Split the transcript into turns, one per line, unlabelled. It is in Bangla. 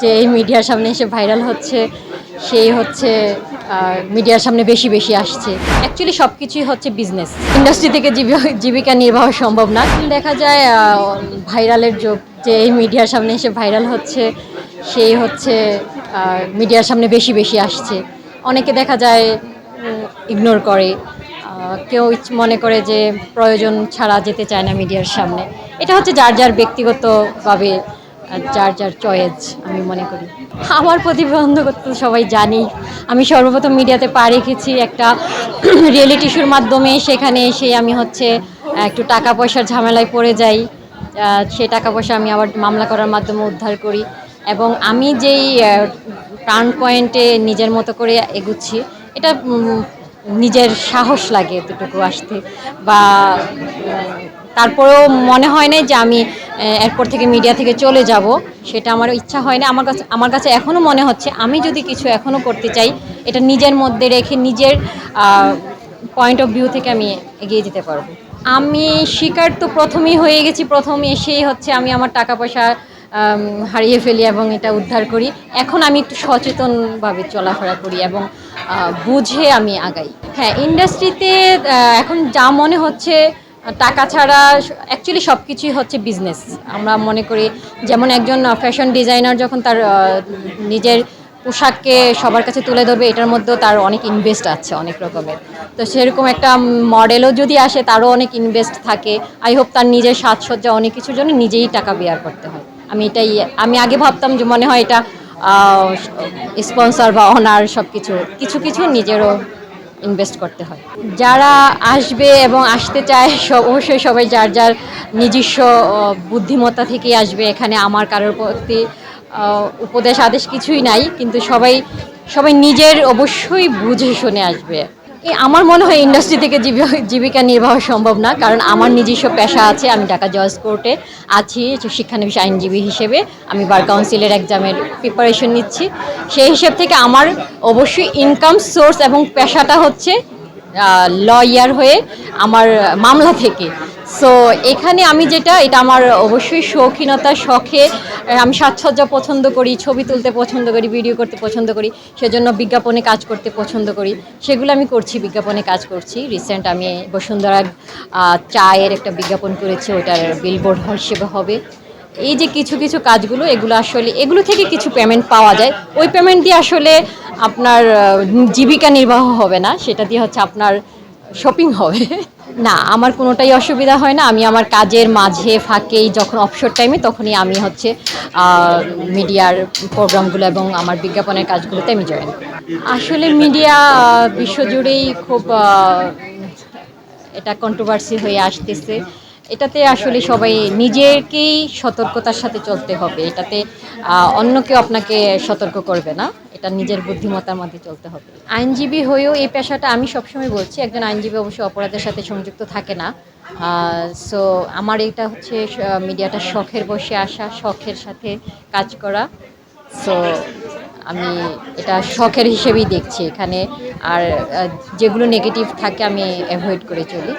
যে এই মিডিয়ার সামনে এসে ভাইরাল হচ্ছে, সেই হচ্ছে মিডিয়ার সামনে বেশি বেশি আসছে। অ্যাকচুয়ালি সব কিছুই হচ্ছে বিজনেস ইন্ডাস্ট্রি থেকে জীবি- জীবিকা নির্বাহ সম্ভব না। দেখা যায় ভাইরালের যোগ, যে এই মিডিয়ার সামনে এসে ভাইরাল হচ্ছে, সেই হচ্ছে মিডিয়ার সামনে বেশি বেশি আসছে। অনেকে দেখা যায় ইগনোর করে। কেউ মনে করে যে প্রয়োজন ছাড়া যেতে চায় না মিডিয়ার সামনে। এটা হচ্ছে যার যার ব্যক্তিগতভাবে যার যার চয়েস আমি মনে করি। আমার প্রতিবন্ধকতা তো সবাই জানি। আমি সর্বপ্রথম মিডিয়াতে পা রেখেছি একটা রিয়েলিটি শোর মাধ্যমে। সেখানে এসে আমি হচ্ছে একটু টাকা পয়সার ঝামেলায় পড়ে যাই। সেই টাকা পয়সা আমি আবার মামলা করার মাধ্যমে উদ্ধার করি। এবং আমি যেই টার্ন পয়েন্টে নিজের মতো করে এগুচ্ছি, এটা নিজের সাহস লাগে এতটুকু আসতে। বা তারপরেও মনে হয় না যে আমি এরপর থেকে মিডিয়া থেকে চলে যাব। সেটা আমার ইচ্ছা হয় না আমার কাছে আমার কাছে এখনও মনে হচ্ছে আমি যদি কিছু এখনও করতে চাই, এটা নিজের মধ্যে রেখে নিজের পয়েন্ট অফ ভিউ থেকে আমি এগিয়ে যেতে পারব। আমি শিকার তো প্রথমেই হয়ে গেছি। প্রথম এসেই হচ্ছে আমি আমার টাকা পয়সা হারিয়ে ফেলি এবং এটা উদ্ধার করি। এখন আমি একটু সচেতনভাবে চলাফেরা করি এবং বুঝে আমি আগাই। হ্যাঁ ইন্ডাস্ট্রিতে এখন যা মনে হচ্ছে টাকা ছাড়া অ্যাকচুয়ালি সব কিছুই হচ্ছে বিজনেস আমরা মনে করি, যেমন একজন ফ্যাশন ডিজাইনার যখন তার নিজের পোশাককে সবার কাছে তুলে ধরবে, এটার মধ্যেও তার অনেক ইনভেস্ট আছে অনেক রকমের। তো সেরকম একটা মডেলও যদি আসে, তারও অনেক ইনভেস্ট থাকে। আই হোপ তার নিজের সাজসজ্জা অনেক কিছুর জন্য নিজেই টাকা বেয়ার করতে হয়। আমি এটাই, আমি আগে ভাবতাম যে মনে হয় এটা স্পন্সর বা অনার সব কিছু কিছু কিছু নিজেরও ইনভেস্ট করতে হয়। যারা আসবে এবং আসতে চায় অবশ্যই সবাই যার যার নিজস্ব বুদ্ধিমত্তা থেকেই আসবে। এখানে আমার কারোর প্রতি উপদেশ, আদেশ কিছুই নাই। কিন্তু সবাই সবাই নিজের অবশ্যই বুঝে শুনে আসবে। আমার মনে হয় ইন্ডাস্ট্রি থেকে জীবি- জীবিকা নির্বাহ সম্ভব না, কারণ আমার নিজস্ব পেশা আছে, আমি ঢাকা জজ কোর্টে আছি শিক্ষানবিশ আইনজীবী হিসেবে, আমি বার কাউন্সিলের এক্সামের প্রিপারেশন নিচ্ছি। সেই হিসেব থেকে আমার অবশ্যই ইনকাম সোর্স এবং পেশাটা হচ্ছে লয়ার হয়ে আমার মামলা থেকে। সো এখানে আমি যেটা, এটা আমার অবশ্যই শৌখিনতা, শখে আমি সাজসজ্জা পছন্দ করি, ছবি তুলতে পছন্দ করি ভিডিও করতে পছন্দ করি, সেজন্য বিজ্ঞাপনে কাজ করতে পছন্দ করি। সেগুলো আমি করছি, বিজ্ঞাপনে কাজ করছি। রিসেন্ট আমি বসুন্ধরা চায়ের একটা বিজ্ঞাপন করেছি, ওটার বিলবোর্ড হিসেবে হবে। এই যে কিছু কিছু কাজগুলো, এগুলো আসলে, এগুলো থেকে কিছু পেমেন্ট পাওয়া যায়। ওই পেমেন্ট দিয়ে আসলে আপনার জীবিকা নির্বাহ হবে না, সেটা দিয়ে হচ্ছে আপনার শপিং হবে। না, আমার কোনোটাই অসুবিধা হয় না। আমি আমার কাজের মাঝে ফাঁকেই যখন অবসর টাইমে তখনই আমি হচ্ছে মিডিয়ার প্রোগ্রামগুলো এবং আমার বিজ্ঞাপনের কাজগুলোতে আমি জয়েন আসলে মিডিয়া বিশ্বজুড়েই খুব এটা কন্ট্রোভার্সি হয়ে আসতেছে। এটাতে আসলে সবাই নিজেকেই সতর্কতার সাথে চলতে হবে। এটাতে অন্য কেউ আপনাকে সতর্ক করবে না। এটা নিজের বুদ্ধিমত্তার মধ্যে চলতে হবে। আইনজীবী হয়েও এই পেশাটা আমি সবসময় বলছি, একজন আইনজীবী অবশ্যই অপরাধের সাথে সংযুক্ত থাকে না। সো আমার এটা হচ্ছে মিডিয়াটা শখের বসে আসা, শখের সাথে কাজ করা। সো আমি এটা শখের হিসেবেই দেখছি এখানে। আর যেগুলো নেগেটিভ থাকে আমি অ্যাভয়েড করে চলি।